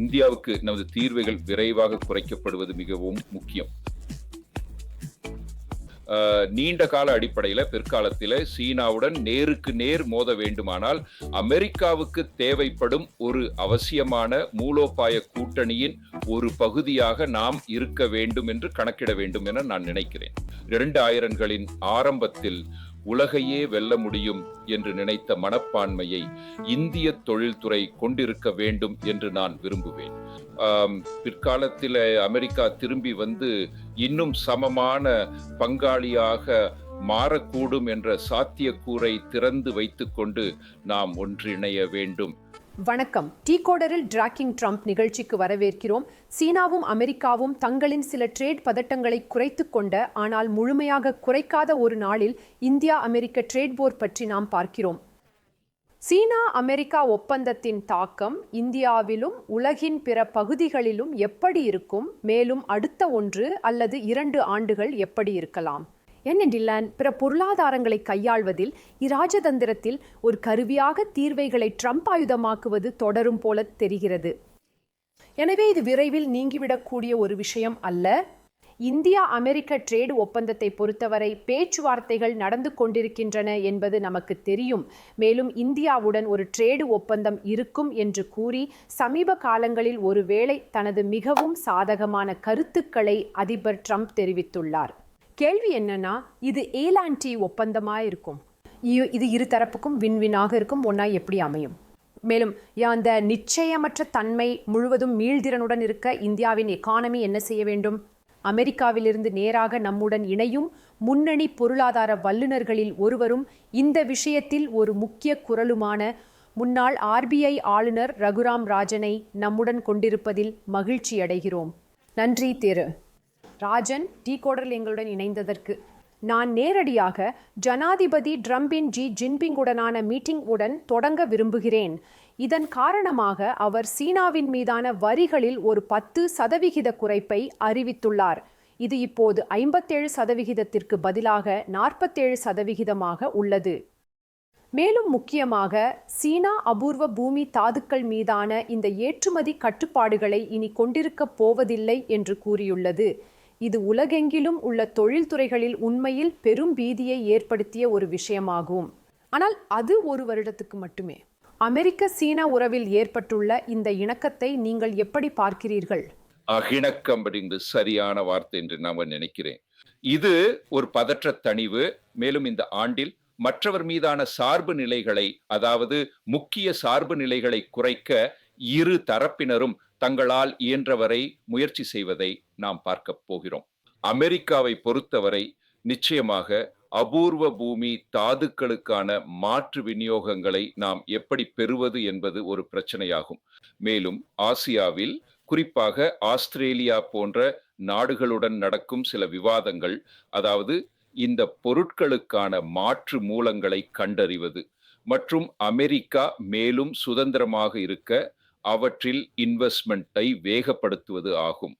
இந்தியாவுக்கு நமது தீர்வுகள் விரைவாக குறைக்கப்படுவது மிகவும் முக்கியம். நீண்ட கால அடிப்படையில் பிற்காலத்தில் சீனாவுடன் நேருக்கு நேர் மோத வேண்டுமானால் அமெரிக்காவுக்கு தேவைப்படும் ஒரு அவசியமான மூலோபாய கூட்டணியின் ஒரு பகுதியாக நாம் இருக்க வேண்டும் என்று கணக்கிட வேண்டும் என நான் நினைக்கிறேன். இரண்டு ஆயிரங்களின் ஆரம்பத்தில் உலகையே வெல்ல முடியும் என்று நினைத்த மனப்பான்மையை இந்திய தொழில்துறை கொண்டிருக்க வேண்டும் என்று நான் விரும்புவேன். பிற்காலத்தில் அமெரிக்கா திரும்பி வந்து இன்னும் சமமான பங்காளியாக மாறக்கூடும் என்ற சாத்தியக்கூறை திறந்து வைத்துக்கொண்டு நாம் ஒன்றிணைய வேண்டும். வணக்கம். டீ கோடரில் டிராக்கிங் ட்ரம்ப் நிகழ்ச்சிக்கு வரவேற்கிறோம். சீனாவும் அமெரிக்காவும் தங்களின் சில ட்ரேட் பதட்டங்களை குறைத்து கொண்ட ஆனால் முழுமையாக குறைக்காத ஒரு நாளில் இந்தியா அமெரிக்க ட்ரேட் போர் பற்றி நாம் பார்க்கிறோம். சீனா அமெரிக்கா ஒப்பந்தத்தின் தாக்கம் இந்தியாவிலும் உலகின் பிற பகுதிகளிலும் எப்படி இருக்கும்? மேலும் அடுத்த ஒன்று அல்லது இரண்டு ஆண்டுகள் எப்படி இருக்கலாம்? என்ன டில்லான்? பிற பொருளாதாரங்களை கையாள்வதில் இராஜதந்திரத்தில் ஒரு கருவியாக தீர்வைகளை ட்ரம்ப் ஆயுதமாக்குவது தொடரும் போல தெரிகிறது. எனவே இது விரைவில் நீங்கிவிடக்கூடிய ஒரு விஷயம் அல்ல. இந்தியா அமெரிக்க ட்ரேடு ஒப்பந்தத்தை பொறுத்தவரை பேச்சுவார்த்தைகள் நடந்து கொண்டிருக்கின்றன என்பது நமக்கு தெரியும். மேலும் இந்தியாவுடன் ஒரு ட்ரேடு ஒப்பந்தம் இருக்கும் என்று கூறி சமீப காலங்களில் ஒருவேளை தனது மிகவும் சாதகமான கருத்துக்களை அதிபர் ட்ரம்ப் தெரிவித்துள்ளார். கேள்வி என்னன்னா இது ஏலான்டி ஒப்பந்தமாக இருக்கும். இது இரு தரப்புக்கும் விண்வினாக இருக்கும் ஒன்றா எப்படி அமையும்? மேலும் அந்த நிச்சயமற்ற தன்மை முழுவதும் மீள்திறனுடன் இருக்க இந்தியாவின் எக்கானமி என்ன செய்ய வேண்டும்? அமெரிக்காவிலிருந்து நேராக நம்முடன் இணையும் முன்னணி பொருளாதார வல்லுநர்களில் ஒருவரும் இந்த விஷயத்தில் ஒரு முக்கிய குரலுமான முன்னாள் ஆர்பிஐ ஆளுநர் ரகுராம் ராஜனை நம்முடன் கொண்டிருப்பதில் மகிழ்ச்சி அடைகிறோம் நன்றி திரு. ராஜன் டீகோடரில் எங்களுடன் இணைந்ததற்கு. நான் நேரடியாக ஜனாதிபதி ட்ரம்பின் ஜி ஜின்பிங்குடனான மீட்டிங் உடன் தொடங்க விரும்புகிறேன். இதன் காரணமாக அவர் சீனாவின் மீதான வரிகளில் ஒரு பத்து சதவிகித குறைப்பை அறிவித்துள்ளார். இது இப்போது ஐம்பத்தேழு சதவிகிதத்திற்கு பதிலாக நாற்பத்தேழு சதவிகிதமாக உள்ளது. மேலும் முக்கியமாக சீனா அபூர்வ பூமி தாதுக்கள் மீதான இந்த ஏற்றுமதி கட்டுப்பாடுகளை இனி கொண்டிருக்கப் போவதில்லை என்று கூறியுள்ளது. இது உலகெங்கிலும் உள்ள தொழில்துறைகளில் உண்மையில் பெரும் பீதியை ஏற்படுத்திய ஒரு விஷயமாகும். ஆனால் அது ஒரு வருடத்துக்கு மட்டுமே. அமெரிக்க சீனா உறவில் ஏற்பட்டுள்ள இந்த இணக்கத்தை நீங்கள் எப்படி பார்க்கிறீர்கள்? அகிணக்கம் அப்படிங்கிறது சரியான வார்த்தை என்று நான் நினைக்கிறேன். இது ஒரு பதற்ற தணிவு மேலும் இந்த ஆண்டில் மற்றவர் மீதான சார்பு நிலைகளை அதாவது முக்கிய சார்பு நிலைகளை குறைக்க இரு தரப்பினரும் தங்களால் இயன்றவரை முயற்சி செய்வதை நாம் பார்க்க போகிறோம். அமெரிக்காவை பொறுத்தவரை நிச்சயமாக அபூர்வ பூமி தாதுக்களுக்கான மாற்று விநியோகங்களை நாம் எப்படி பெறுவது என்பது ஒரு பிரச்சனையாகும். மேலும் ஆசியாவில் குறிப்பாக ஆஸ்திரேலியா போன்ற நாடுகளுடன் நடக்கும் சில விவாதங்கள் அதாவது இந்த பொருட்களுக்கான மாற்று மூலங்களை கண்டறிவது மற்றும் அமெரிக்கா மேலும் சுதந்திரமாக இருக்க அவற்றில் இன்வெஸ்ட்மெண்ட்டை வேகப்படுத்துவது ஆகும்.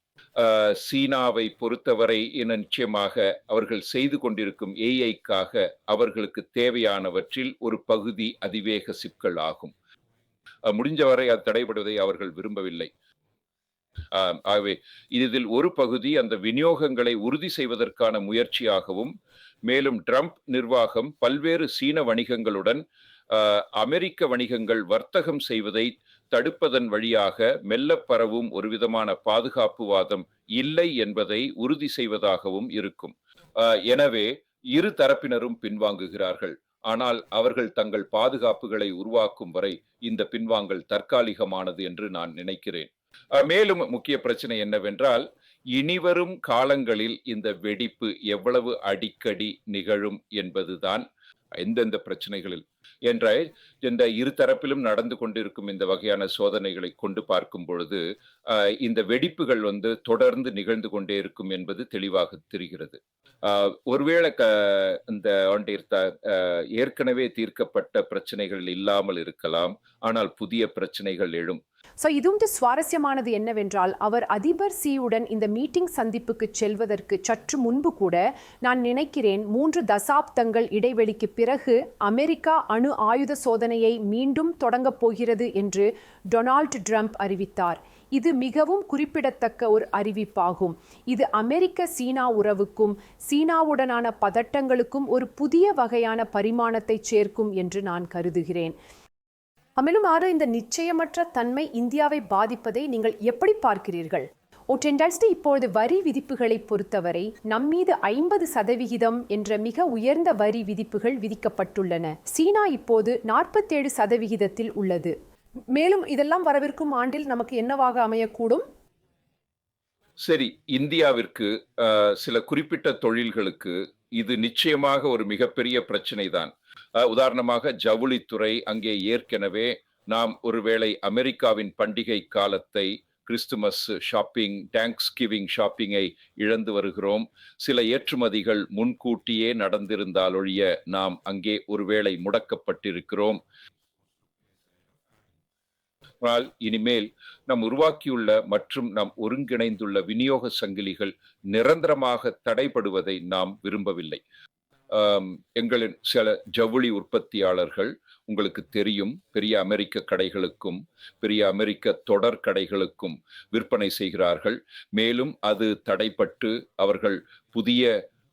சீனாவை பொறுத்தவரை நிச்சயமாக அவர்கள் செய்து கொண்டிருக்கும் ஏஐக்காக அவர்களுக்கு தேவையானவற்றில் ஒரு பகுதி அதிவேக சிப்கள் ஆகும். முடிஞ்சவரை அது தடைபடுவதை அவர்கள் விரும்பவில்லை. ஆகவே இதில் ஒரு பகுதி அந்த விநியோகங்களை உறுதி செய்வதற்கான முயற்சியாகவும் மேலும் ட்ரம்ப் நிர்வாகம் பல்வேறு சீன வணிகங்களுடன் ஆஹ், அமெரிக்க வணிகங்கள் வர்த்தகம் செய்வதை தடுப்பதன் வழியாக மெல்ல பரவும் ஒரு விதமான பாதுகாப்புவாதம் இல்லை என்பதை உறுதி செய்வதாகவும் இருக்கும். எனவே இரு தரப்பினரும் பின்வாங்குகிறார்கள். ஆனால் அவர்கள் தங்கள் பாதுகாப்புகளை உருவாக்கும் வரை இந்த பின்வாங்கல் தற்காலிகமானது என்று நான் நினைக்கிறேன். மேலும் முக்கிய பிரச்சனை என்னவென்றால் இனிவரும் காலங்களில் இந்த வெடிப்பு எவ்வளவு அடிக்கடி நிகழும் என்பதுதான் எந்தெந்த பிரச்சனைகளில் என்ற இந்த இரு தரப்பிலும் நடந்து கொண்டிருக்கும் இந்த வகையான சோதனைகளை கொண்டு பார்க்கும் பொழுது இந்த வெடிப்புகள் வந்து தொடர்ந்து நிகழ்ந்து கொண்டே இருக்கும் என்பது தெளிவாக தெரிகிறது. ஒருவேளை க இந்த ஆண்டிற்கு ஏற்கனவே தீர்க்கப்பட்ட பிரச்சனைகள் இல்லாமல் இருக்கலாம். ஆனால் புதிய பிரச்சனைகள் எழும். ஸோ இதுவும் சுவாரஸ்யமானது என்னவென்றால் அவர் அதிபர் சியுடன் இந்த மீட்டிங் சந்திப்புக்கு செல்வதற்கு சற்று முன்பு கூட நான் நினைக்கிறேன் மூன்று தசாப்தங்கள் இடைவெளிக்கு பிறகு அமெரிக்கா அணு ஆயுத சோதனையை மீண்டும் தொடங்கப் போகிறது என்று டொனால்ட் ட்ரம்ப் அறிவித்தார். இது மிகவும் குறிப்பிடத்தக்க ஒரு அறிவிப்பாகும். இது அமெரிக்க சீனா உறவுக்கும் சீனாவுடனான பதட்டங்களுக்கும் ஒரு புதிய வகையான பரிமாணத்தை சேர்க்கும் என்று நான் கருதுகிறேன். மேலும் ஆறு இந்த நிச்சயமற்ற தன்மை இந்தியாவை பாதிப்பதை நீங்கள் எப்படி பார்க்கிறீர்கள்? ஒற்றெண்டால்ஸ்டு இப்பொழுது வரி விதிப்புகளை பொறுத்தவரை நம்மீது ஐம்பது சதவிகிதம் என்ற மிக உயர்ந்த வரி விதிப்புகள் விதிக்கப்பட்டுள்ளன. சீனா இப்போது நாற்பத்தேழு சதவிகிதத்தில் உள்ளது. மேலும் இதெல்லாம் வரவிருக்கும் ஆண்டில் நமக்கு என்னவாக அமையக்கூடும்? சரி இந்தியாவிற்கு சில குறிப்பிட்ட தொழில்களுக்கு இது நிச்சயமாக ஒரு மிகப்பெரிய பிரச்சனை தான் உதாரணமாக ஜவுளித்துறை அங்கே ஏற்கனவே நாம் ஒருவேளை அமெரிக்காவின் பண்டிகை காலத்தை கிறிஸ்துமஸ் ஷாப்பிங் டேங்க்ஸ் கிவிங் ஷாப்பிங்கை இழந்து வருகிறோம். சில ஏற்றுமதிகள் முன்கூட்டியே நடந்திருந்தால் ஒழிய நாம் அங்கே ஒருவேளை முடக்கப்பட்டிருக்கிறோம். ஆனால் இனிமேல் நாம் உருவாக்கியுள்ள மற்றும் நாம் ஒருங்கிணைந்துள்ள விநியோக சங்கிலிகள் நிரந்தரமாக தடைபடுவதை நாம் விரும்பவில்லை. எங்களின் சில ஜவுளி உற்பத்தியாளர்கள் உங்களுக்கு தெரியும். பெரிய அமெரிக்க கடைகளுக்கும் பெரிய அமெரிக்க தொடர் கடைகளுக்கும் விற்பனை செய்கிறார்கள். மேலும் அது தடைப்பட்டு அவர்கள் புதிய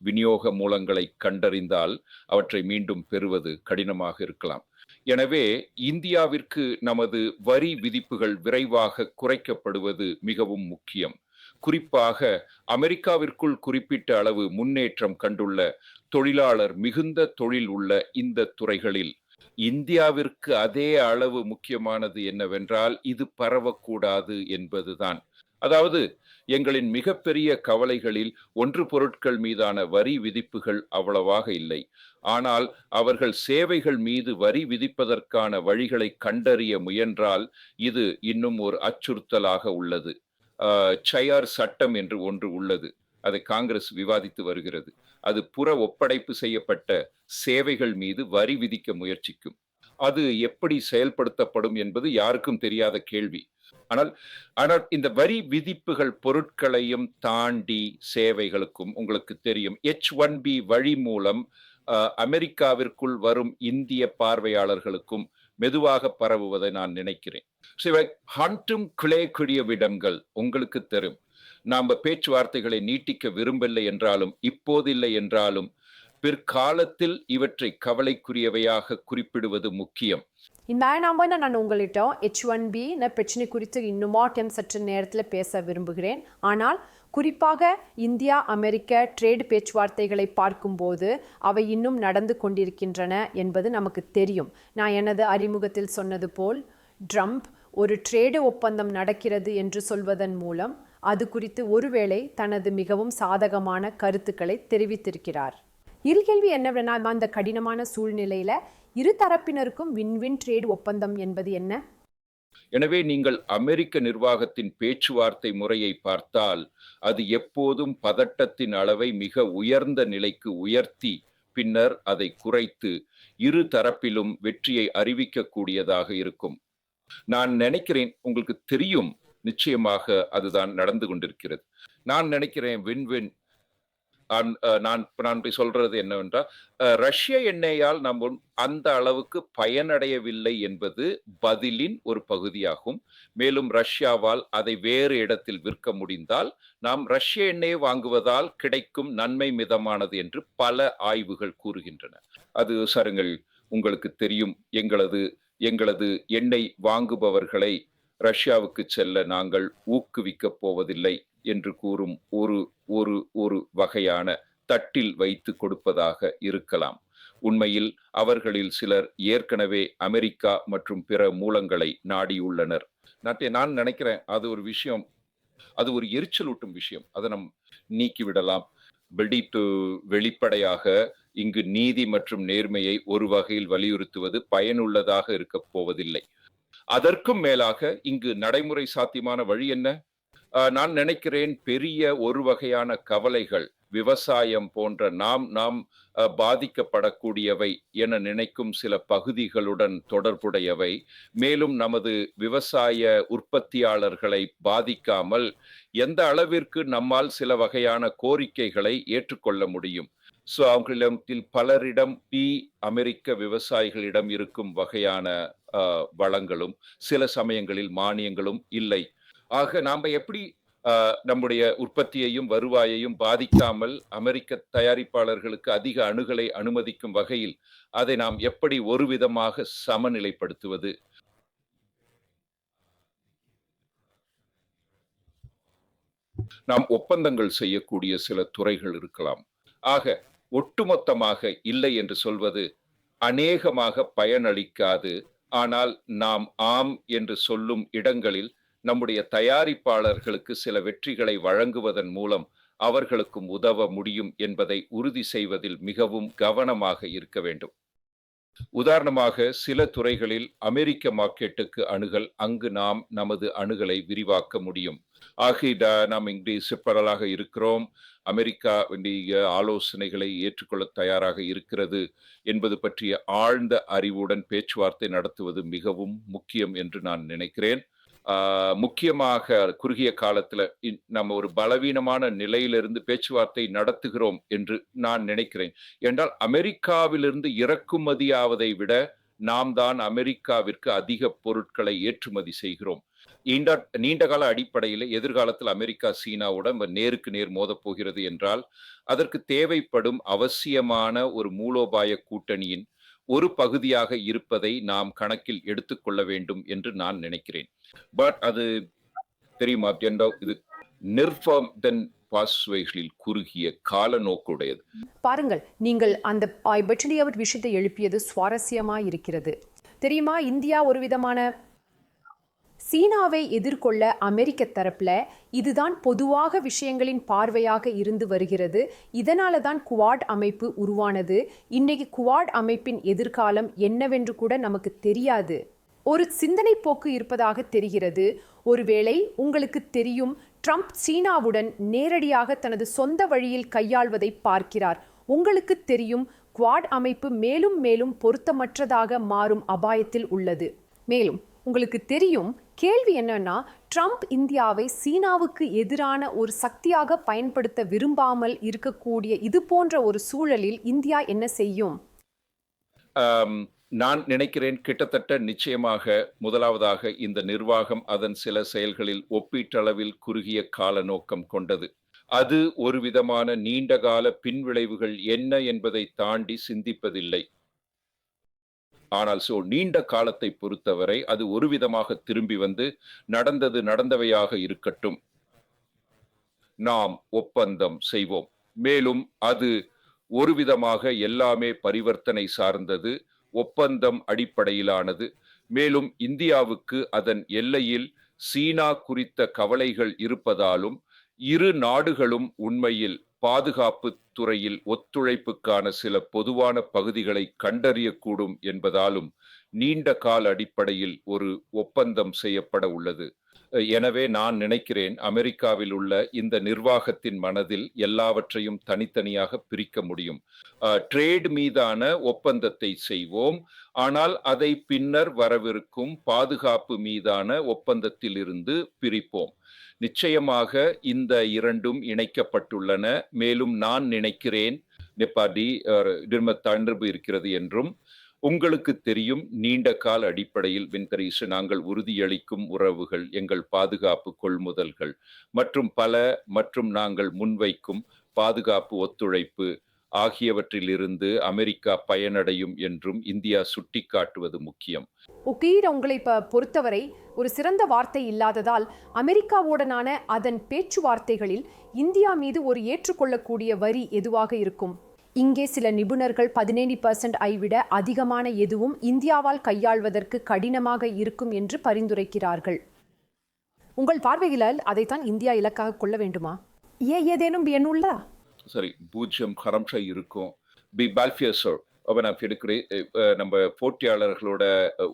விநியோக மூலங்களை கண்டறிந்தால் அவற்றை மீண்டும் பெறுவது கடினமாக இருக்கலாம். எனவே இந்தியாவிற்கு நமது வரி விதிப்புகள் விரைவாக குறைக்கப்படுவது மிகவும் முக்கியம். குறிப்பாக அமெரிக்காவிற்குள் குறிப்பிட்ட அளவு முன்னேற்றம் கண்டுள்ள தொழிலாளர் மிகுந்த தொழில் உள்ள இந்த துறைகளில் இந்தியாவிற்கு அதே அளவு முக்கியமானது என்னவென்றால் இது பரவக்கூடாது என்பதுதான். அதாவது எங்களின் மிகப்பெரிய கவலைகளில் ஒன்று பொருட்கள் மீதான வரி விதிப்புகள் அவ்வளவாக இல்லை. ஆனால் அவர்கள் சேவைகள் மீது வரி விதிப்பதற்கான வழிகளை கண்டறிய முயன்றால் இது இன்னும் ஒரு அச்சுறுத்தலாக உள்ளது. சயார் சட்டம் என்று ஒன்று உள்ளது. அதை காங்கிரஸ் விவாதித்து வருகிறது. அது புற ஒப்படைப்பு செய்யப்பட்ட சேவைகள் மீது வரி விதிக்க முயற்சிக்கும். அது எப்படி செயல்படுத்தப்படும் என்பது யாருக்கும் தெரியாத கேள்வி. ஆனால் ஆனால் இந்த வரி விதிப்புகள் பொருட்களையும் தாண்டி சேவைகளுக்கும் உங்களுக்கு தெரியும். எச் ஒன் பி வழி மூலம் அமெரிக்காவிற்குள் வரும் இந்திய பார்வையாளர்களுக்கும் மெதுவாக பரவுவதை நான் நினைக்கிறேன். So, ஹண்டும் கிளைக்குரிய விடங்கள் உங்களுக்கு தெரியும் நாம் பேச்சுவார்த்தைகளை நீட்டிக்க விரும்பவில்லை என்றாலும் இப்போதில்லை என்றாலும் பிற்காலத்தில் இவற்றை கவலைக்குரியவையாக குறிப்பிடுவது முக்கியம். இந்த நாம நான் உங்கள்கிட்ட ஹெச் ஒன் பி பிரச்சனை குறித்து இன்னுமாட்டம் சற்று நேரத்தில் பேச விரும்புகிறேன். ஆனால் குறிப்பாக இந்தியா அமெரிக்க ட்ரேட் பேச்சுவார்த்தைகளை பார்க்கும்போது அவை இன்னும் நடந்து கொண்டிருக்கின்றன என்பது நமக்கு தெரியும். நான் எனது அறிமுகத்தில் சொன்னது போல் ட்ரம்ப் ஒரு ட்ரேடு ஒப்பந்தம் நடக்கிறது என்று சொல்வதன் மூலம் அது குறித்து ஒருவேளை தனது மிகவும் சாதகமான கருத்துக்களை தெரிவித்திருக்கிறார். இரு கேள்வி என்னவென்றால் அந்த கடினமான சூழ்நிலையில் இரு தரப்பினருக்கும் வின்-வின் ட்ரேட் ஒப்பந்தம் என்பது என்ன? எனவே நீங்கள் அமெரிக்க நிர்வாகத்தின் பேச்சுவார்த்தை முறையை பார்த்தால் அது எப்போதும் பதட்டத்தின் அளவை மிக உயர்ந்த நிலைக்கு உயர்த்தி பின்னர் அதை குறைத்து இரு தரப்பிலும் வெற்றியை அறிவிக்கக்கூடியதாக இருக்கும். நான் நினைக்கிறேன் உங்களுக்கு தெரியும். நிச்சயமாக அதுதான் நடந்து கொண்டிருக்கிறது. நான் நினைக்கிறேன் வின் வின். நான் நான் போய் சொல்றது என்னவென்றால் ரஷ்ய எண்ணெயால் நம்ம அந்த அளவுக்கு பயனடையவில்லை என்பது பதிலின் ஒரு பகுதியாகும். மேலும் ரஷ்யாவால் அதை வேறு இடத்தில் விற்க முடிந்தால் நாம் ரஷ்ய எண்ணெயை வாங்குவதால் கிடைக்கும் நன்மை மிதமானது என்று பல ஆய்வுகள் கூறுகின்றன. அது சருங்கள் உங்களுக்கு தெரியும். எங்களது எங்களது எண்ணெய் வாங்குபவர்களை ரஷ்யாவுக்கு செல்ல நாங்கள் ஊக்குவிக்கப் போவதில்லை என்று கூறும் ஒரு ஒரு ஒரு வகையான தட்டில் வைத்து கொடுப்பதாக இருக்கலாம். உண்மையில் அவர்களில் சிலர் ஏற்கனவே அமெரிக்கா மற்றும் பிற மூலங்களை நாடியுள்ளனர். நாட்டை நான் நினைக்கிறேன் அது ஒரு விஷயம் அது ஒரு எரிச்சலூட்டும் விஷயம். அதை நம் நீக்கிவிடலாம். வெடித்து வெளிப்படையாக இங்கு நீதி மற்றும் நேர்மையை ஒரு வகையில் வலியுறுத்துவது பயனுள்ளதாக இருக்கப் போவதில்லை. அதற்கும் மேலாக இங்கு நடைமுறை சாத்தியமான வழி என்ன? நான் நினைக்கிறேன் பெரிய ஒரு வகையான கவலைகள் விவசாயம் போன்ற நாம் நாம் பாதிக்கப்படக்கூடியவை என நினைக்கும் சில பகுதிகளுடன் தொடர்புடையவை. மேலும் நமது விவசாய உற்பத்தியாளர்களை பாதிக்காமல் எந்த அளவிற்கு நம்மால் சில வகையான கோரிக்கைகளை ஏற்றுக்கொள்ள முடியும். ஸோ அவங்களிடத்தில் பலரிடம் பி அமெரிக்க விவசாயிகளிடம் இருக்கும் வகையான வளங்களும் சில சமயங்களில் மானியங்களும் இல்லை. ஆக நாம எப்படி நம்முடைய உற்பத்தியையும் வருவாயையும் பாதிக்காமல் அமெரிக்க தயாரிப்பாளர்களுக்கு அதிக அணுகலை அனுமதிக்கும் வகையில் அதை நாம் எப்படி ஒரு விதமாக சமநிலைப்படுத்துவது? நாம் ஒப்பந்தங்கள் செய்யக்கூடிய சில துறைகள் இருக்கலாம். ஆக ஒட்டுமொத்தமாக இல்லை என்று சொல்வது அநேகமாக பயனளிக்காது. ஆனால் நாம் ஆம் என்று சொல்லும் இடங்களில் நம்முடைய தயாரிப்பாளர்களுக்கு சில வெற்றிகளை வழங்குவதன் மூலம் அவர்களுக்கும் உதவ முடியும் என்பதை உறுதி செய்வதில் மிகவும் கவனமாக இருக்க வேண்டும். உதாரணமாக சில துறைகளில் அமெரிக்க மார்க்கெட்டுக்கு அணுகல் அங்கு நாம் நமது அணுகலை விரிவாக்க முடியும். ஆகிடா நாம் இங்கு சிப்பரலாக இருக்கிறோம். அமெரிக்கா வேண்டிய ஆலோசனைகளை ஏற்றுக்கொள்ள தயாராக இருக்கிறது என்பது பற்றிய ஆழ்ந்த அறிவுடன் பேச்சுவார்த்தை நடத்துவது மிகவும் முக்கியம் என்று நான் நினைக்கிறேன். முக்கியமாக குறுகிய காலத்துல நம்ம ஒரு பலவீனமான நிலையிலிருந்து பேச்சுவார்த்தை நடத்துகிறோம் என்று நான் நினைக்கிறேன். என்றால் அமெரிக்காவிலிருந்து இறக்குமதியாவதை விட நாம் தான் அமெரிக்காவிற்கு அதிக பொருட்களை ஏற்றுமதி செய்கிறோம். நீண்ட நீண்ட கால அடிப்படையில் எதிர்காலத்தில் அமெரிக்கா சீனாவுடன் நேருக்கு நேர் மோதப் போகிறது என்றால் அதற்கு தேவைப்படும் அவசியமான ஒரு மூலோபாய கூட்டணியின் ஒரு பகுதியாக இருப்பதை நாம் கணக்கில் எடுத்துக்கொள்ள வேண்டும் என்று நான் நினைக்கிறேன். பட் அது தெரியுமா இது இது தென் பாஸ்வைகளில் குறுகிய கால நோக்குடையது பாருங்கள் நீங்கள் அந்த பெட்லியவர் விஷயத்தை எழுப்பியது சுவாரஸ்யமா இருக்கிறது தெரியுமா இந்தியா ஒரு விதமான சீனாவை எதிர்கொள்ள அமெரிக்க தரப்பில் இதுதான் பொதுவாக விஷயங்களின் பார்வையாக இருந்து வருகிறது. இதனால தான் குவாட் அமைப்பு உருவானது. இன்றைக்கு குவாட் அமைப்பின் எதிர்காலம் என்னவென்று கூட நமக்கு தெரியாது. ஒரு சிந்தனை போக்கு இருப்பதாக தெரிகிறது. ஒருவேளை உங்களுக்கு தெரியும் ட்ரம்ப் சீனாவுடன் நேரடியாக தனது சொந்த வழியில் கையாள்வதை பார்க்கிறார். உங்களுக்கு தெரியும் குவாட் அமைப்பு மேலும் மேலும் பொருத்தமற்றதாக மாறும் அபாயத்தில் உள்ளது. மேலும் உங்களுக்கு தெரியும் கேள்வி என்னன்னா ட்ரம்ப் இந்தியாவை சீனாவுக்கு எதிரான ஒரு சக்தியாக பயன்படுத்த விரும்பாமல் இருக்கக்கூடிய இது போன்ற ஒரு சூழலில் இந்தியா என்ன செய்யும்? நான் நினைக்கிறேன் கிட்டத்தட்ட நிச்சயமாக முதலாவதாக இந்த நிர்வாகம் அதன் சில செயல்களில் ஒப்பீட்டளவில் குறுகிய கால நோக்கம் கொண்டது. அது ஒரு விதமான நீண்டகால பின்விளைவுகள் என்ன என்பதை தாண்டி சிந்திப்பதில்லை. ஆனால் சோ நீண்ட காலத்தை பொறுத்தவரை அது ஒரு விதமாக திரும்பி வந்து நடந்தது நடந்தவையாக இருக்கட்டும். நாம் ஒப்பந்தம் செய்வோம். மேலும் அது ஒரு விதமாக எல்லாமே பரிவர்த்தனை சார்ந்தது ஒப்பந்தம் அடிப்படையிலானது. மேலும் இந்தியாவுக்கு அதன் எல்லையில் சீனா குறித்த கவலைகள் இருப்பதாலும் இரு நாடுகளும் உண்மையில் பாதுகாப்பு துறையில் ஒத்துழைப்புக்கான சில பொதுவான பகுதிகளை கண்டறியக்கூடும் என்பதாலும் நீண்ட கால அடிப்படையில் ஒரு ஒப்பந்தம் செய்யப்பட உள்ளது. எனவே நான் நினைக்கிறேன் அமெரிக்காவில் உள்ள இந்த நிர்வாகத்தின் மனதில் எல்லாவற்றையும் தனித்தனியாக பிரிக்க முடியும். ட்ரேட் மீதான ஒப்பந்தத்தை செய்வோம். ஆனால் அதை பின்னர் வரவிருக்கும் பாதுகாப்பு மீதான ஒப்பந்தத்திலிருந்து பிரிப்போம். நிச்சயமாக இந்த இரண்டும் இணைக்கப்பட்டுள்ளன. மேலும் நான் நினைக்கிறேன் நெப்பாடி தொடர்பு இருக்கிறது என்றும் உங்களுக்கு தெரியும் நீண்ட கால அடிப்படையில் வின்கரீசு நாங்கள் உறுதியளிக்கும் உறவுகள் எங்கள் பாதுகாப்பு கொள்முதல்கள். மற்றும் பல மற்றும் நாங்கள் முன்வைக்கும் பாதுகாப்பு ஒத்துழைப்பு ஆகியவற்றிலிருந்து அமெரிக்கா பயனடையும் என்றும் இந்தியா சுட்டிக்காட்டுவது முக்கியம். உகீர் உங்களை இப்போ பொறுத்தவரை ஒரு சிறந்த வார்த்தை இல்லாததால் அமெரிக்காவுடனான அதன் பேச்சுவார்த்தைகளில் இந்தியா மீது ஒரு ஏற்றுக்கொள்ளக்கூடிய வரி எதுவாக இருக்கும்? இங்கே சில நிபுணர்கள் பதினேழு பர்சன்ட் ஐ விட அதிகமான எதுவும் இந்தியாவால் கையாள்வதற்கு கடினமாக இருக்கும் என்று பரிந்துரைக்கிறார்கள். உங்கள் பார்வைகளால் அதைத்தான் இந்தியா இலக்காக கொள்ள வேண்டுமா? ஏ ஏதேனும் எண்ணுள்ளா சரி பூஜ்ஜியம் கரம்ஷா இருக்கும். பி பால்ஃபியர் அப்போ நான் எடுக்கிறேன். நம்ம போட்டியாளர்களோட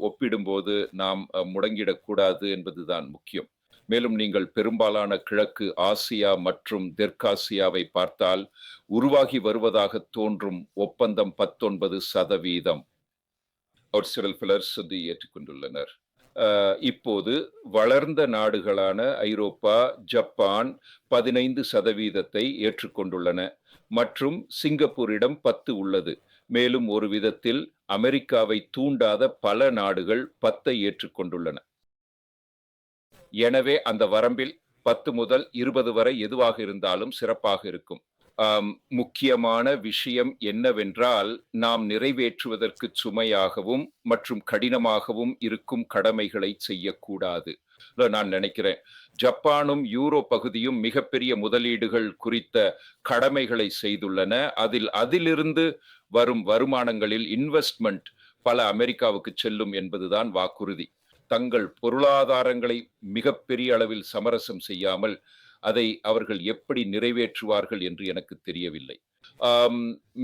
ஒப்பிடும்போது நாம் முடங்கிடக்கூடாது என்பதுதான் முக்கியம். மேலும் நீங்கள் பெரும்பாலான கிழக்கு ஆசியா மற்றும் தெற்காசியாவை பார்த்தால் உருவாகி வருவதாக தோன்றும் ஒப்பந்தம் பத்தொன்பது சதவீதம். ஒரு சில பிலர்ஸ் ஏற்றுக்கொண்டுள்ளனர். இப்போது வளர்ந்த நாடுகளான ஐரோப்பா ஜப்பான் பதினைந்து சதவீதத்தை ஏற்றுக்கொண்டுள்ளன. மற்றும் சிங்கப்பூரிடம் பத்து உள்ளது. மேலும் ஒரு விதத்தில் அமெரிக்காவை தூண்டாத பல நாடுகள் பத்தை ஏற்றுக்கொண்டுள்ளன. எனவே அந்த வரம்பில் பத்து முதல் இருபது வரை எதுவாக இருந்தாலும் சிறப்பாக இருக்கும். முக்கியமான விஷயம் என்னவென்றால் நாம் நிறைவேற்றுவதற்கு சுமையாகவும் மற்றும் கடினமாகவும் இருக்கும் கடமைகளை செய்யக்கூடாது. நான் நினைக்கிறேன். ஜப்பானும் யூரோ பகுதியும் மிகப்பெரிய முதலீடுகள் குறித்த கடமைகளை செய்துள்ளன. அதில் அதிலிருந்து வரும் வருமானங்களில் இன்வெஸ்ட்மெண்ட் பல அமெரிக்காவுக்கு செல்லும் என்பதுதான் வாக்குறுதி. தங்கள் பொருளாதாரங்களை மிகப்பெரிய அளவில் சமரசம் செய்யாமல் அதை அவர்கள் எப்படி நிறைவேற்றுவார்கள் என்று எனக்கு தெரியவில்லை.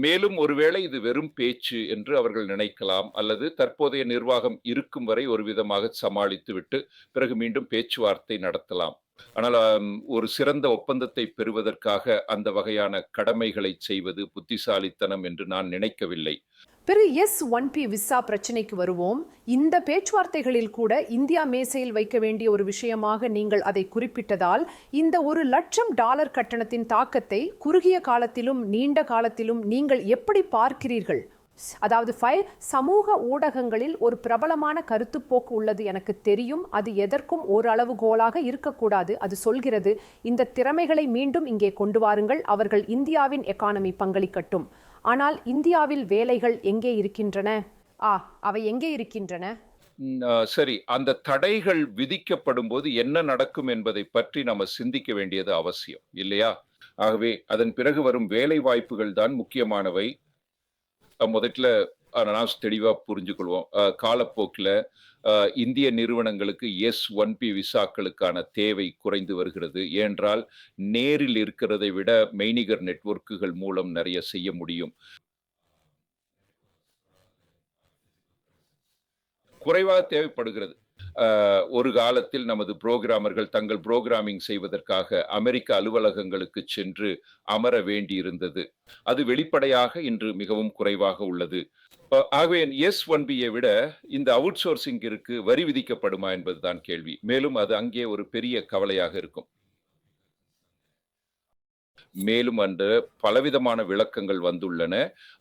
மேலும் ஒருவேளை இது வெறும் பேச்சு என்று அவர்கள் நினைக்கலாம் அல்லது தற்போதைய நிர்வாகம் இருக்கும் வரை ஒரு விதமாக சமாளித்துவிட்டு பிறகு மீண்டும் பேச்சுவார்த்தை நடத்தலாம். ஆனால் ஒரு சிறந்த ஒப்பந்தத்தை பெறுவதற்காக அந்த வகையான கடமைகளை செய்வது புத்திசாலித்தனம் என்று நான் நினைக்கவில்லை. பிறகு எஸ் ஒன் பி விசா பிரச்சனைக்கு வருவோம். இந்த பேச்சுவார்த்தைகளில் கூட இந்தியா மேசையில் வைக்க வேண்டிய ஒரு விஷயமாக நீங்கள் அதை குறிப்பிட்டதால் இந்த ஒரு லட்சம் டாலர் கட்டணத்தின் தாக்கத்தை குறுகிய காலத்திலும் நீண்ட காலத்திலும் நீங்கள் எப்படி பார்க்கிறீர்கள்? அதாவது ஃபைல் சமூக ஊடகங்களில் ஒரு பிரபலமான கருத்துப்போக்கு உள்ளது எனக்கு தெரியும். அது எதற்கும் ஓரளவு கோலாக இருக்கக்கூடாது. அது சொல்கிறது இந்த திறமைகளை மீண்டும் இங்கே கொண்டு வாருங்கள். அவர்கள் இந்தியாவின் எக்கானமி பங்களிக்கட்டும். ஆனால் இந்தியாவில் வேலைகள் எங்கே இருக்கின்றன? ஆ அவை எங்கே இருக்கின்றன? சரி. அந்த தடைகள் விதிக்கப்படும் போது என்ன நடக்கும் என்பதை பற்றி நம்ம சிந்திக்க வேண்டியது அவசியம் இல்லையா? ஆகவே அதன் பிறகு வரும் வேலை வாய்ப்புகள் தான் முக்கியமானவை. முதல்ல அஹ், நான் புரிஞ்சுக்கொள்வோம். காலப்போக்கில் இந்திய நிறுவனங்களுக்கு எஸ் ஒன் பி விசாக்களுக்கான தேவை குறைந்து வருகிறது. ஏனென்றால் நேரில் இருக்கிறதை விட மெய்நிகர் நெட்வொர்க்குகள் மூலம் நிறைய செய்ய முடியும். குறைவாக தேவைப்படுகிறது. ஒரு காலத்தில் நமது புரோகிராமர்கள் தங்கள் புரோகிராமிங் செய்வதற்காக அமெரிக்க அலுவலகங்களுக்கு சென்று அமர வேண்டியிருந்தது. அது வெளிப்படையாக இன்று மிகவும் குறைவாக உள்ளது. ஆகவே எஸ் ஒன் பியை விட இந்த அவுட் சோர்சிங்கிற்கு வரி விதிக்கப்படுமா என்பதுதான் கேள்வி. மேலும் அது அங்கே ஒரு பெரிய கவலையாக இருக்கும். மேலும் அந்த பலவிதமான விளக்கங்கள் வந்துள்ளன.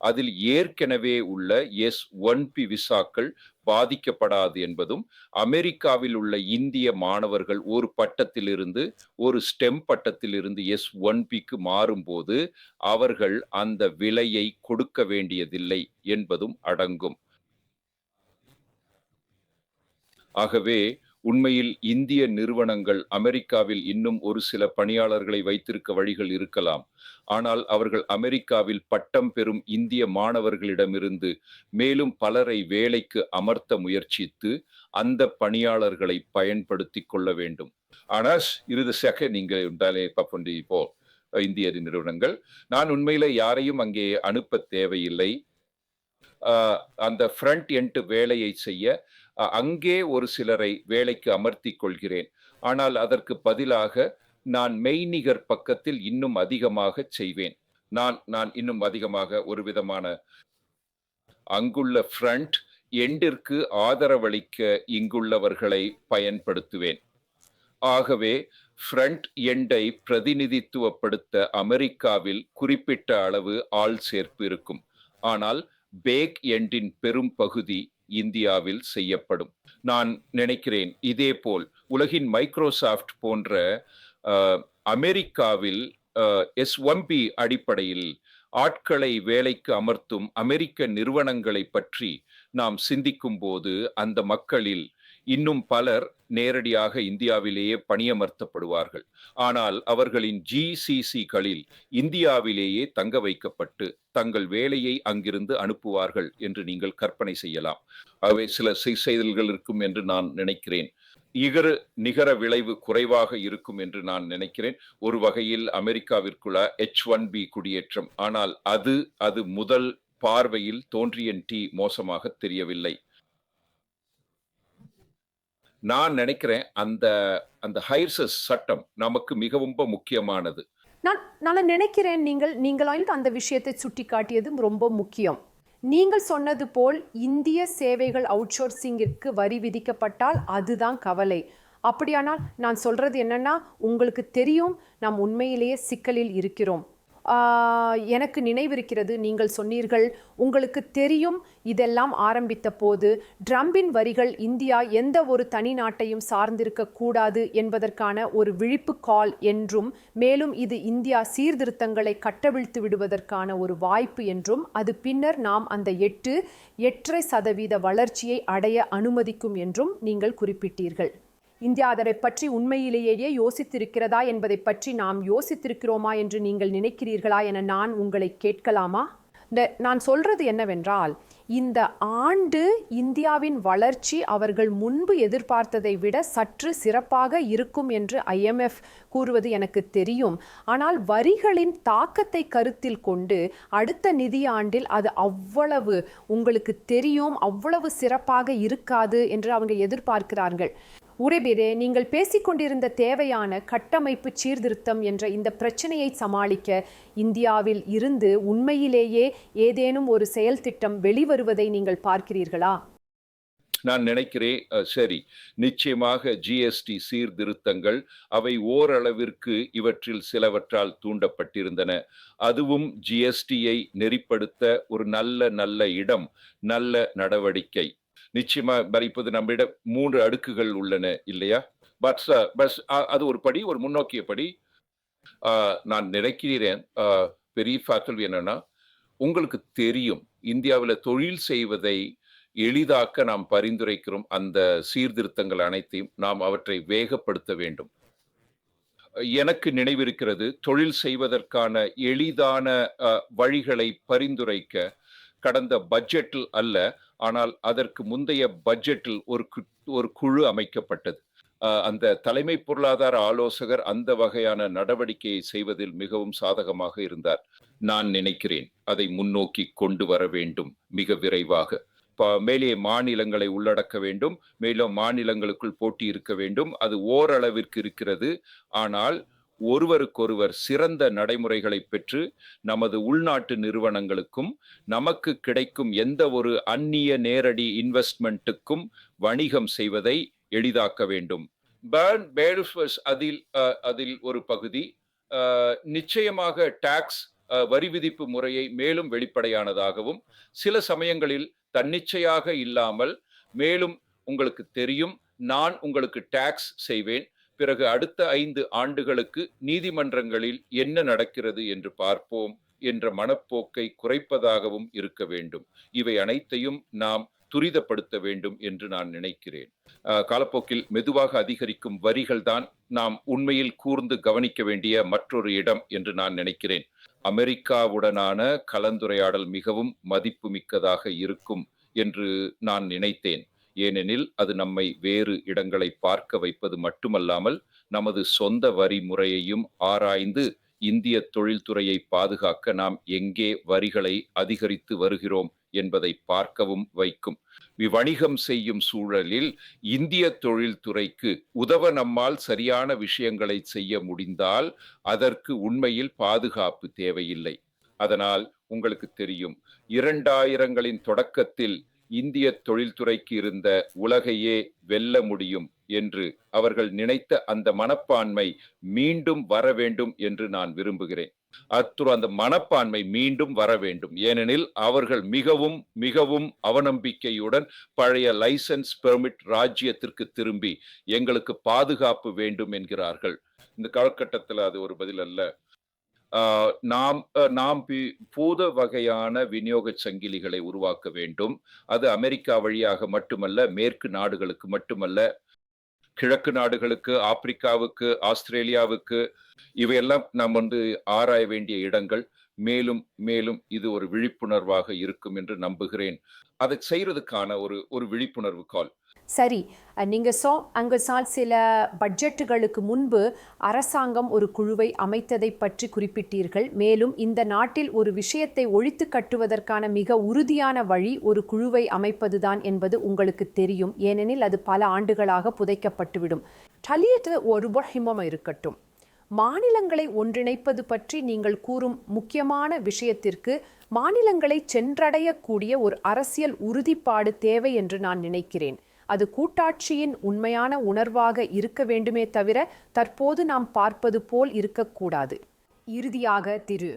அதில் ஏற்கனவே உள்ள எஸ் ஒன் பி விசாக்கள் பாதிக்கப்படாது என்பதும் அமெரிக்காவில் உள்ள இந்திய மாணவர்கள் ஒரு பட்டத்திலிருந்து ஒரு ஸ்டெம் பட்டத்திலிருந்து எஸ் ஒன் பிக்கு மாறும்போது அவர்கள் அந்த விலையை கொடுக்க வேண்டியதில்லை என்பதும் அடங்கும். ஆகவே உண்மையில் இந்திய நிறுவனங்கள் அமெரிக்காவில் இன்னும் ஒரு சில பணியாளர்களை வைத்திருக்க வழிகள் இருக்கலாம். ஆனால் அவர்கள் அமெரிக்காவில் பட்டம் பெறும் இந்திய மாணவர்களிடமிருந்து மேலும் பலரை வேலைக்கு அமர்த்த முயற்சித்து அந்த பணியாளர்களை பயன்படுத்தி கொள்ள வேண்டும். ஆனால் சக நீங்கள் உண்டாலே பப்பொண்டி இப்போ இந்திய நிறுவனங்கள். நான் உண்மையில யாரையும் அங்கே அனுப்ப தேவையில்லை. ஆஹ் அந்த ஃப்ரண்ட் எண்ட் வேலையை செய்ய அங்கே ஒரு சிலரை வேலைக்கு அமர்த்தி கொள்கிறேன். ஆனால் அதற்கு பதிலாக நான் மெய்நிகர் பக்கத்தில் இன்னும் அதிகமாக செய்வேன். நான் நான் இன்னும் அதிகமாக ஒரு விதமான அங்குள்ள ஃப்ரண்ட் எண்டிற்கு ஆதரவளிக்க இங்குள்ளவர்களை பயன்படுத்துவேன். ஆகவே ஃப்ரண்ட் எண்டை பிரதிநிதித்துவப்படுத்த அமெரிக்காவில் குறிப்பிட்ட அளவு ஆள் சேர்ப்பு இருக்கும். ஆனால் பேக் எண்டின் பெரும் பகுதி இந்தியாவில் செய்யப்படும். நான் நினைக்கிறேன் இதேபோல் உலகின் மைக்ரோசாஃப்ட் போன்ற அமெரிக்காவில் எஸ் ஒம்பி அடிப்படையில் ஆட்களை வேலைக்கு அமர்த்தும் அமெரிக்க நிறுவனங்களை பற்றி நாம் சிந்திக்கும் போது அந்த மக்களில் இன்னும் பலர் நேரடியாக இந்தியாவிலேயே பணியமர்த்தப்படுவார்கள். ஆனால் அவர்களின் ஜிசிசிகளில் இந்தியாவிலேயே தங்க வைக்கப்பட்டு தங்கள் வேலையை அங்கிருந்து அனுப்புவார்கள் என்று நீங்கள் கற்பனை செய்யலாம். அவை சில செய்- இருக்கும் என்று நான் நினைக்கிறேன். இகர நிகர விளைவு குறைவாக இருக்கும் என்று நான் நினைக்கிறேன். ஒரு வகையில் அமெரிக்காவிற்குள்ள எச் ஒன் பி குடியேற்றம். ஆனால் அது அது முதல் பார்வையில் தோன்றியன் டி மோசமாக தெரியவில்லை. நான் நினைக்கிறேன் அந்த அந்த ஹைர்சஸ் சட்டம் நமக்கு மிகவும் முக்கியமானது. நான் நான் நினைக்கிறேன் நீங்கள் நீங்கள் அந்த விஷயத்தை சுட்டிக்காட்டியது ரொம்ப முக்கியம். நீங்கள் சொன்னது போல் இந்திய சேவைகள் அவுட்சோர்சிங்கிற்கு வரி விதிக்கப்பட்டால் அதுதான் கவலை. அப்படியானால் நான் சொல்றது என்னன்னா உங்களுக்கு தெரியும் நாம் உண்மையிலேயே சிக்கலில் இருக்கிறோம். எனக்கு நினைவிருக்கிறது நீங்கள் சொன்னீர்கள் உங்களுக்கு தெரியும் இதெல்லாம் ஆரம்பித்த போது ட்ரம்பின் வரிகள் இந்தியா எந்த ஒரு தனி நாட்டையும் சார்ந்திருக்க கூடாது என்பதற்கான ஒரு விழிப்பு கால் என்றும் மேலும் இது இந்தியா சீர்திருத்தங்களை கட்டவிழ்த்து விடுவதற்கான ஒரு வாய்ப்பு என்றும் அது பின்னர் நாம் அந்த எட்டு எட்டரை சதவீத வளர்ச்சியை அடைய அனுமதிக்கும் என்றும் நீங்கள் குறிப்பிட்டீர்கள். இந்தியா அதனை பற்றி உண்மையிலேயே யோசித்திருக்கிறதா என்பதை பற்றி நாம் யோசித்திருக்கிறோமா என்று நீங்கள் நினைக்கிறீர்களா என நான் உங்களை கேட்கலாமா? நான் சொல்றது என்னவென்றால் இந்த ஆண்டு இந்தியாவின் வளர்ச்சி அவர்கள் முன்பு எதிர்பார்த்ததை விட சற்று சிறப்பாக இருக்கும் என்று ஐஎம்எஃப் கூறுவது எனக்கு தெரியும். ஆனால் வரிகளின் தாக்கத்தை கருத்தில் கொண்டு அடுத்த நிதியாண்டில் அது அவ்வளவு உங்களுக்கு தெரியும் அவ்வளவு சிறப்பாக இருக்காது என்று அவங்க எதிர்பார்க்கிறார்கள். உரைபேரே நீங்கள் பேசிக்கொண்டிருந்த தேவையான கட்டமைப்பு சீர்திருத்தம் என்ற இந்த பிரச்சனையை சமாளிக்க இந்தியாவில் இருந்து உண்மையிலேயே ஏதேனும் ஒரு செயல் திட்டம் வெளிவருவதை நீங்கள் பார்க்கிறீர்களா? நான் நினைக்கிறேன் சரி. நிச்சயமாக ஜிஎஸ்டி சீர்திருத்தங்கள் அவை ஓரளவிற்கு இவற்றில் சிலவற்றால் தூண்டப்பட்டிருந்தன. அதுவும் ஜிஎஸ்டியை நெறிப்படுத்த ஒரு நல்ல நல்ல இடம் நல்ல நடவடிக்கை. நிச்சயமா மறைப்பது நம்மிடம் மூன்று அடுக்குகள் உள்ளன இல்லையா? பட் பஸ் அது ஒரு படி ஒரு முன்னோக்கிய படி. நான் நினைக்கிறேன் பெரிய ஃபேக்கல்வி என்னன்னா உங்களுக்கு தெரியும் இந்தியாவில் தொழில் செய்வதை எளிதாக்க நாம் பரிந்துரைக்கிறோம். அந்த சீர்திருத்தங்கள் அனைத்தையும் நாம் அவற்றை வேகப்படுத்த வேண்டும். எனக்கு நினைவிருக்கிறது தொழில் செய்வதற்கான எளிதான வழிகளை பரிந்துரைக்க கடந்த பட்ஜெட்டில் அல்ல ஆனால் அதற்கு முந்தைய பட்ஜெட்டில் ஒரு கு- ஒரு குழு அமைக்கப்பட்டது. அந்த தலைமை பொருளாதார ஆலோசகர் அந்த வகையான நடவடிக்கையை செய்வதில் மிகவும் சாதகமாக இருந்தார். நான் நினைக்கிறேன் அதை முன்னோக்கி கொண்டு வர வேண்டும் மிக விரைவாக. மேலே மாநிலங்களை உள்ளடக்க வேண்டும். மேலும் மாநிலங்களுக்குள் போட்டி இருக்க வேண்டும். அது ஓரளவிற்கு இருக்கிறது. ஆனால் ஒருவருக்கொருவர் சிறந்த நடைமுறைகளை பெற்று நமது உள்நாட்டு நிறுவனங்களுக்கும் நமக்கு கிடைக்கும் எந்த ஒரு அந்நிய நேரடி இன்வெஸ்ட்மெண்ட்டுக்கும் வணிகம் செய்வதை எளிதாக்க வேண்டும். பேர்ன் பேரிஃபர்ஸ் அதில் அதில் ஒரு பகுதி நிச்சயமாக டாக்ஸ் வரி விதிப்பு முறையை மேலும் வெளிப்படையானதாகவும் சில சமயங்களில் தன்னிச்சையாக இல்லாமல் மேலும் உங்களுக்கு தெரியும் நான் உங்களுக்கு டாக்ஸ் செய்வேன் பிறகு அடுத்த ஐந்து ஆண்டுகளுக்கு நீதிமன்றங்களில் என்ன நடக்கிறது என்று பார்ப்போம் என்ற மனப்போக்கை குறைப்பதாகவும் இருக்க வேண்டும். இவை அனைத்தையும் நாம் துரிதப்படுத்த வேண்டும் என்று நான் நினைக்கிறேன். காலப்போக்கில் மெதுவாக அதிகரிக்கும் வரிகள் தான் நாம் உண்மையில் கூர்ந்து கவனிக்க வேண்டிய மற்றொரு இடம் என்று நான் நினைக்கிறேன். அமெரிக்காவுடனான கலந்துரையாடல் மிகவும் மதிப்புமிக்கதாக இருக்கும் என்று நான் நினைத்தேன். ஏனெனில் அது நம்மை வேறு இடங்களை பார்க்க வைப்பது மட்டுமல்லாமல் நமது சொந்த வரி முறையையும் ஆராய்ந்து இந்திய தொழில்துறையை பாதுகாக்க நாம் எங்கே வரிகளை அதிகரித்து வருகிறோம் என்பதை பார்க்கவும் வைக்கும். வணிகம் செய்யும் சூழலில் இந்திய தொழில்துறைக்கு உதவ நம்மால் சரியான விஷயங்களை செய்ய முடிந்தால் அதற்கு உண்மையில் பாதுகாப்பு தேவையில்லை. அதனால் உங்களுக்கு தெரியும் இரண்டாயிரங்களின் தொடக்கத்தில் இந்திய தொழில்துறைக்கு இருந்த உலகையே வெல்ல முடியும் என்று அவர்கள் நினைத்த அந்த மனப்பான்மை மீண்டும் வர வேண்டும் என்று நான் விரும்புகிறேன். அத்துடன் அந்த மனப்பான்மை மீண்டும் வர வேண்டும். ஏனெனில் அவர்கள் மிகவும் மிகவும் அவநம்பிக்கையுடன் பழைய லைசன்ஸ் பெர்மிட் ராஜ்யத்திற்கு திரும்பி எங்களுக்கு பாதுகாப்பு வேண்டும் என்கிறார்கள். இந்த காலகட்டத்தில் அது ஒரு பதில் அல்ல. நாம் நாம் பி- பூத வகையான விநியோக சங்கிலிகளை உருவாக்க வேண்டும். அது அமெரிக்கா வழியாக மட்டுமல்ல மேற்கு நாடுகளுக்கு மட்டுமல்ல கிழக்கு நாடுகளுக்கு ஆப்பிரிக்காவுக்கு ஆஸ்திரேலியாவுக்கு இவையெல்லாம் நாம் வந்து ஆராய வேண்டிய இடங்கள். மேலும் மேலும் இது ஒரு விழிப்புணர்வாக இருக்கும் என்று நம்புகிறேன். அதை செய்யறதுக்கான ஒரு ஒரு விழிப்புணர்வு கால். சரி நீங்கள் சோ அங்கு சால் சில பட்ஜெட்டுகளுக்கு முன்பு அரசாங்கம் ஒரு குழுவை அமைத்ததை பற்றி குறிப்பிட்டீர்கள். மேலும் இந்த நாட்டில் ஒரு விஷயத்தை ஒழித்து கட்டுவதற்கான மிக உறுதியான வழி ஒரு குழுவை அமைப்பதுதான் என்பது உங்களுக்கு தெரியும். ஏனெனில் அது பல ஆண்டுகளாக புதைக்கப்பட்டுவிடும். டலியது ஒரு ஹிமம் இருக்கட்டும். மாநிலங்களை ஒன்றிணைப்பது பற்றி நீங்கள் கூறும் முக்கியமான விஷயத்திற்கு மாநிலங்களை சென்றடையக்கூடிய ஒரு அரசியல் உறுதிப்பாடு தேவை என்று நான் நினைக்கிறேன். அது கூட்டாட்சியின் உண்மையான உணர்வாக இருக்க வேண்டுமே தவிர தற்போது நாம் பார்ப்பது போல் இருக்கக்கூடாது. இறுதியாக திரு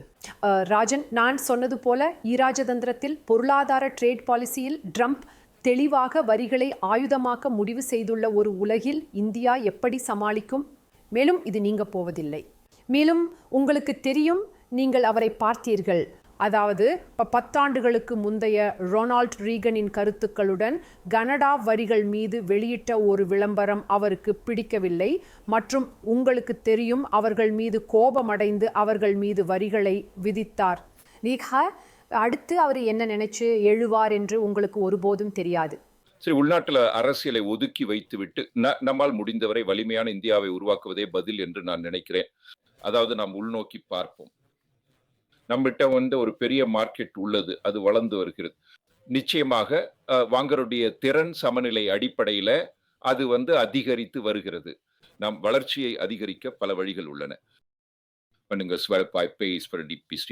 ராஜன் நான் சொன்னது போல ஈராஜதந்திரத்தில் பொருளாதார ட்ரேட் பாலிசியில் ட்ரம்ப் தெளிவாக வரிகளை ஆயுதமாக்க முடிவு செய்துள்ள ஒரு உலகில் இந்தியா எப்படி சமாளிக்கும்? மேலும் இது நீங்க போவதில்லை. மேலும் உங்களுக்கு தெரியும் நீங்கள் அவரை பார்த்தீர்கள். அதாவது இப்போ பத்தாண்டுகளுக்கு முந்தைய ரொனால்ட் ரீகனின் கருத்துக்களுடன் கனடா வரிகள் மீது வெளியிட்ட ஒரு விளம்பரம் அவருக்கு பிடிக்கவில்லை. மற்றும் உங்களுக்கு தெரியும் அவர்கள் மீது கோபமடைந்து அவர்கள் மீது வரிகளை விதித்தார். நீகா அடுத்து அவர் என்ன நினைச்சு எழுவார் என்று உங்களுக்கு ஒருபோதும் தெரியாது. சரி உள்நாட்டில் அரசியலை ஒதுக்கி வைத்துவிட்டு ந- நம்மால் முடிந்தவரை வலிமையான இந்தியாவை உருவாக்குவதே பதில் என்று நான் நினைக்கிறேன். அதாவது நாம் உள்நோக்கி பார்ப்போம். நம்மகிட்ட வந்து ஒரு பெரிய மார்க்கெட் உள்ளது. அது வளர்ந்து வருகிறது. நிச்சயமாக அஹ், வாங்கருடைய திறன் சமநிலை அடிப்படையில அது வந்து அதிகரித்து வருகிறது. நம் வளர்ச்சியை அதிகரிக்க பல வழிகள் உள்ளன. நீங்கள்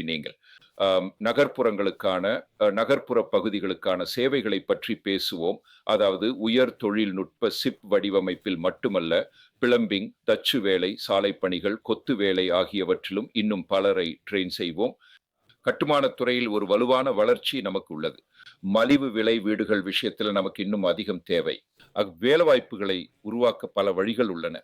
நீங்கள் நகர்ப்புறங்களுக்கான நகர்ப்புற பகுதிகளுக்கான சேவைகளை பற்றி பேசுவோம். அதாவது உயர் தொழில்நுட்ப சிப் வடிவமைப்பில் மட்டுமல்ல பிளம்பிங் தச்சு வேலை சாலை பணிகள் கொத்து வேலை ஆகியவற்றிலும் இன்னும் பலரை ட்ரெயின் செய்வோம். கட்டுமானத் துறையில் ஒரு வலுவான வளர்ச்சி நமக்கு உள்ளது. மலிவு விலை வீடுகள் விஷயத்தில் நமக்கு இன்னும் அதிகம் தேவை. அவ்வேலை வேலைவாய்ப்புகளை உருவாக்க பல வழிகள் உள்ளன.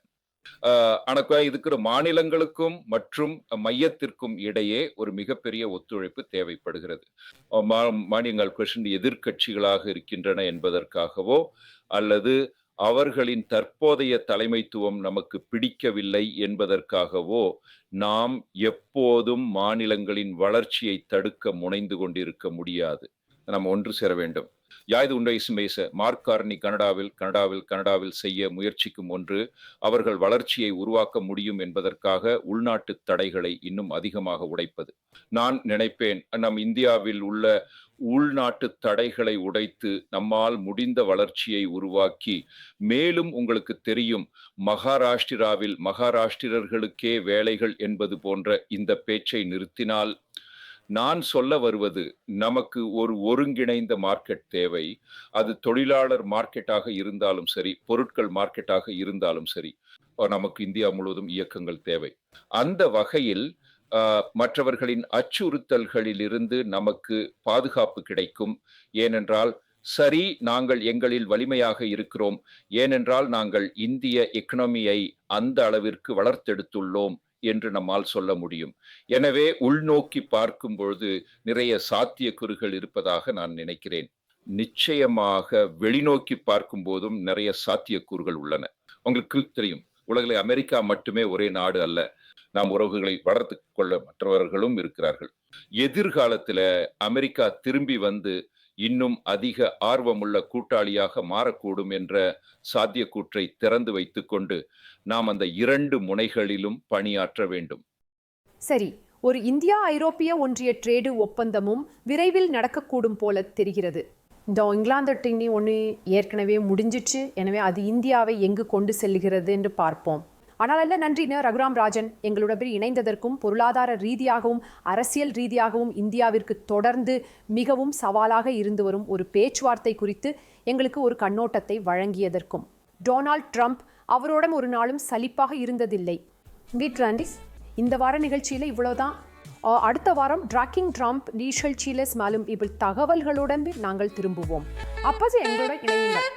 ஆஹ் ஆனா இருக்கிற மாநிலங்களுக்கும் மற்றும் மையத்திற்கும் இடையே ஒரு மிகப்பெரிய ஒத்துழைப்பு தேவைப்படுகிறது. மா- மாநிலங்கள் கொஸ்டின் எதிர்க்கட்சிகளாக இருக்கின்றன என்பதற்காகவோ அல்லது அவர்களின் தற்போதைய தலைமைத்துவம் நமக்கு பிடிக்கவில்லை என்பதற்காகவோ நாம் எப்போதும் மாநிலங்களின் வளர்ச்சியை தடுக்க முனைந்து கொண்டிருக்க முடியாது. நாம் ஒன்று சேர வேண்டும். யாய்து உண்டை சுமேச மார்க்காரணி கனடாவில் கனடாவில் கனடாவில் செய்ய முயற்சிக்கும் ஒன்று அவர்கள் வளர்ச்சியை உருவாக்க முடியும் என்பதற்காக உள்நாட்டு தடைகளை இன்னும் அதிகமாக உடைப்பது. நான் நினைப்பேன் நம் இந்தியாவில் உள்ள உள்நாட்டு தடைகளை உடைத்து நம்மால் முடிந்த வளர்ச்சியை உருவாக்கி மேலும் உங்களுக்கு தெரியும் மகாராஷ்டிராவில் மகாராஷ்டிரர்களுக்கே வேலைகள் என்பது போன்ற இந்த பேச்சை நிறுத்தினால் நான் சொல்ல வருவது நமக்கு ஒரு ஒருங்கிணைந்த மார்க்கெட் தேவை. அது தொழிலாளர் மார்க்கெட்டாக இருந்தாலும் சரி பொருட்கள் மார்க்கெட்டாக இருந்தாலும் சரி நமக்கு இந்தியா முழுவதும் இயக்கங்கள் தேவை. அந்த வகையில் மற்றவர்களின் அச்சுறுத்தல்களிலிருந்து நமக்கு பாதுகாப்பு கிடைக்கும். ஏனென்றால் சரி நாங்கள் எங்களில் வலிமையாக இருக்கிறோம். ஏனென்றால் நாங்கள் இந்திய எக்கனாமியை அந்த அளவிற்கு வளர்த்தெடுத்துள்ளோம். என்று நம்மால் சொல்ல முடியும். எனவே உள்நோக்கி பார்க்கும் பொழுது நிறைய சாத்தியக்கூறுகள் இருப்பதாக நான் நினைக்கிறேன். நிச்சயமாக வெளிநோக்கி பார்க்கும் போதும் நிறைய சாத்தியக்கூறுகள் உள்ளன. உங்களுக்கு தெரியும் உலகில் அமெரிக்கா மட்டுமே ஒரே நாடு அல்ல. நாம் உறவுகளை வளர்த்து கொள்ள மற்றவர்களும் இருக்கிறார்கள். எதிர்காலத்தில் அமெரிக்கா திரும்பி வந்து இன்னும் அதிக ஆர்வமுள்ள கூட்டாளியாக மாறக்கூடும் என்ற சாத்தியக்கூற்றை திறந்து வைத்துக்கொண்டு நாம் அந்த இரண்டு முனைகளிலும் பணியாற்ற வேண்டும். சரி ஒரு இந்தியா ஐரோப்பிய ஒன்றிய ட்ரேடு ஒப்பந்தமும் விரைவில் நடக்கக்கூடும் போல தெரிகிறது. இந்த இங்கிலாந்து டிங்னி ஒன்று ஏற்கனவே முடிஞ்சிச்சு. எனவே அது இந்தியாவை எங்கு கொண்டு செல்கிறது என்று பார்ப்போம். ஆனால் அல்ல நன்றின ரகுராம் ராஜன் எங்களுடன் இணைந்ததற்கும் பொருளாதார ரீதியாகவும் அரசியல் ரீதியாகவும் இந்தியாவிற்கு தொடர்ந்து மிகவும் சவாலாக இருந்து வரும் ஒரு பேச்சுவார்த்தை குறித்து எங்களுக்கு ஒரு கண்ணோட்டத்தை வழங்கியதற்கும். டொனால்ட் ட்ரம்ப் அவரோடம் ஒரு நாளும் சலிப்பாக இருந்ததில்லை. வீட்ராண்டிஸ் இந்த வார நிகழ்ச்சியில் இவ்வளோதான். அடுத்த வாரம் ட்ராக்கிங் ட்ரம்ப் நீஷல் சீலஸ் மேலும் இவள் தகவல்களுடன் நாங்கள் திரும்புவோம். அப்போது எங்களோட இணையுங்கள்.